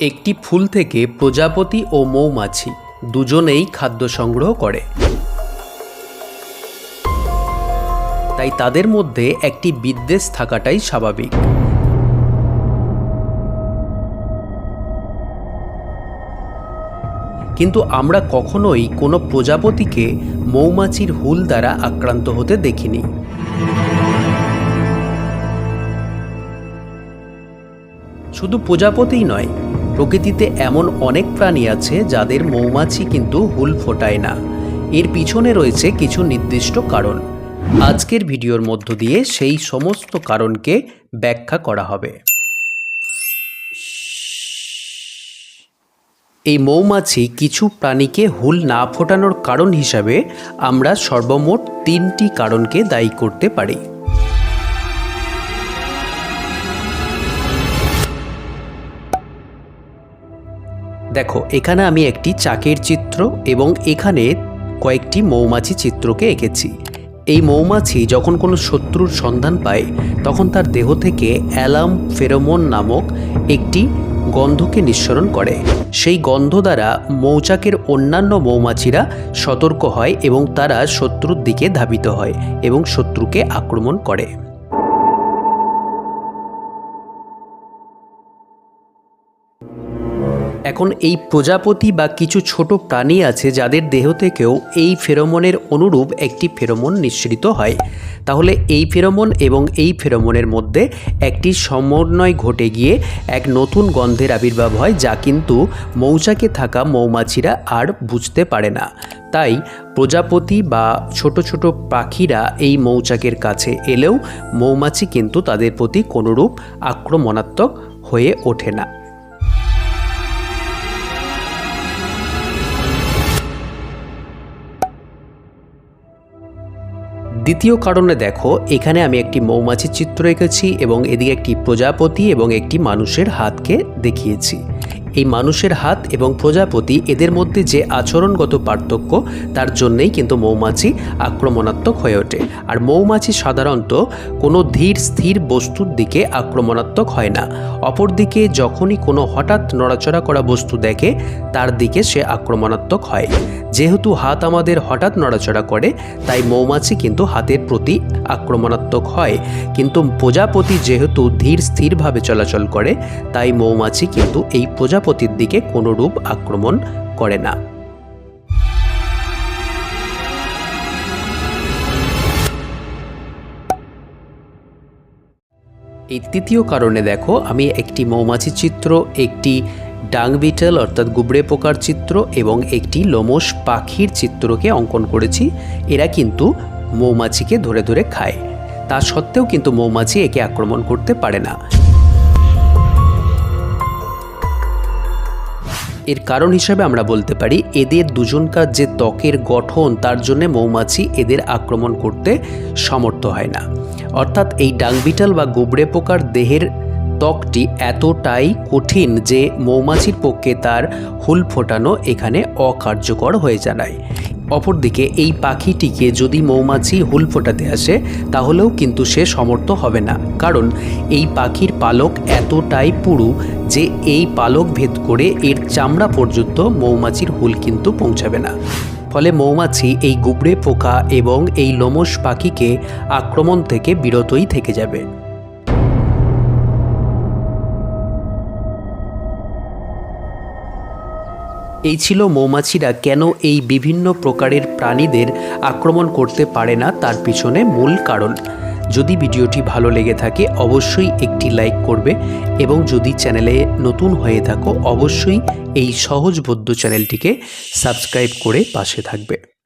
একটি ফুল থেকে প্রজাপতি ও মৌমাছি দুজনেই খাদ্য সংগ্রহ করে। তাই তাদের মধ্যে একটি বিদ্বেষ থাকাটাই স্বাভাবিক। কিন্তু আমরা কখনোই কোনো প্রজাপতিকে মৌমাছির হুল দ্বারা আক্রান্ত হতে দেখিনি। শুধু প্রজাপতিই নয় প্রকৃতিতে এমন অনেক প্রাণী আছে যাদের মৌমাছি কিন্তু হুল ফোটায় না। এর পিছনে রয়েছে কিছু নির্দিষ্ট কারণ। আজকের ভিডিওর মধ্য দিয়ে সেই সমস্ত কারণকে ব্যাখ্যা করা হবে। এই মৌমাছি কিছু প্রাণীকে হুল না ফোটানোর কারণ হিসাবে আমরা সর্বমোট তিনটি কারণকে দায়ী করতে পারি। দেখো, এখানে আমি একটি চাকের চিত্র এবং এখানে কয়েকটি মৌমাছি চিত্রকে এঁকেছি। এই মৌমাছি যখন কোনো শত্রুর সন্ধান পায়, তখন তার দেহ থেকে অ্যালাম ফেরোমন নামক একটি গন্ধকে নিঃসরণ করে। সেই গন্ধ দ্বারা মৌচাকের অন্যান্য মৌমাছিরা সতর্ক হয় এবং তারা শত্রুর দিকে ধাবিত হয় এবং শত্রুকে আক্রমণ করে। এখন এই প্রজাপতি বা কিছু ছোট প্রাণী আছে যাদের দেহ থেকেও এই ফেরোমনের অনুরূপ একটি ফেরোমন নিঃসৃত হয়। তাহলে এই ফেরোমন এবং এই ফেরোমনের মধ্যে একটি সমন্বয় ঘটে গিয়ে এক নতুন গন্ধের আবির্ভাব হয় যা কিন্তু মৌচাকে থাকা মৌমাছিরা আর বুঝতে পারে না। তাই প্রজাপতি বা ছোট ছোট পাখিরা এই মৌচাকের কাছে এলেও মৌমাছি কিন্তু তাদের প্রতি কোনোরূপ আক্রমণাত্মক হয়ে ওঠে না। দ্বিতীয় কারণে দেখো, এখানে আমি একটি মৌমাছির চিত্র এঁকেছি এবং এদিকে একটি প্রজাপতি এবং একটি মানুষের হাতকে দেখিয়েছি। এই মানুষের হাত এবং প্রজাপতি এদের মধ্যে যে আচরণগত পার্থক্য, তার জন্যেই কিন্তু মৌমাছি আক্রমণাত্মক হয়ে ওঠে। আর মৌমাছি সাধারণত কোনো ধীর, স্থির বস্তুর দিকে আক্রমণাত্মক হয় না। অপরদিকে যখনই কোনো হঠাৎ নড়াচড়া করা বস্তু দেখে, তার দিকে সে আক্রমণাত্মক হয়। যেহেতু হাত আমাদের হঠাৎ নড়াচড়া করে, তাই মৌমাছি কিন্তু হাতের প্রতি আক্রমণাত্মক হয়। কিন্তু প্রজাপতি যেহেতু ধীর, স্থিরভাবে চলাচল করে, তাই মৌমাছি কিন্তু এই প্রজাপতির দিকে কোনোরূপ আক্রমণ করে না। এই তৃতীয় কারণে দেখো, আমি একটি মৌমাছি চিত্র, একটি ডাং বিটল অর্থাৎ গুবড়ে পোকার চিত্র এবং একটি লোমস পাখির চিত্রকে অঙ্কন করেছি। এরা কিন্তু মৌমাছিকে ধরে ধরে খায়। তা সত্ত্বেও কিন্তু মৌমাছি একে আক্রমণ করতে পারে না। এর কারণ হিসাবে আমরা বলতে পারি, এদের দুজনকার যে ত্বকের গঠন, তার জন্য মৌমাছি এদের আক্রমণ করতে সমর্থ হয় না। অর্থাৎ এই ডাংবিটাল বা গুবড়ে পোকার দেহের ত্বকটি এতটাই কঠিন যে মৌমাছির পক্ষে তার হুল ফোটানো এখানে অকার্যকর হয়ে জানায় অপরদিকে এই পাখিটিকে যদি মৌমাছি হুল ফোটাতে আসে, তাহলেও কিন্তু সে সমর্থ হবে না। কারণ এই পাখির পালক এতটাই পুরু যে এই পালক ভেদ করে এর চামড়া পর্যন্ত মৌমাছির হুল কিন্তু পৌঁছাবে না। ফলে মৌমাছি এই গুবড়ে পোকা এবং এই লোমস পাখিকে আক্রমণ থেকে বিরতই থেকে যাবে। এই ছিল মৌমাছিরা কেন এই বিভিন্ন প্রকারের প্রাণীদের আক্রমণ করতে পারে না তার পিছনে মূল কারণ। যদি ভিডিওটি ভালো লেগে থাকে, অবশ্যই একটি লাইক করবে এবং যদি চ্যানেলে নতুন হয়ে থাকো, অবশ্যই এই সহজবোধ্য চ্যানেলটিকে সাবস্ক্রাইব করে পাশে থাকবে।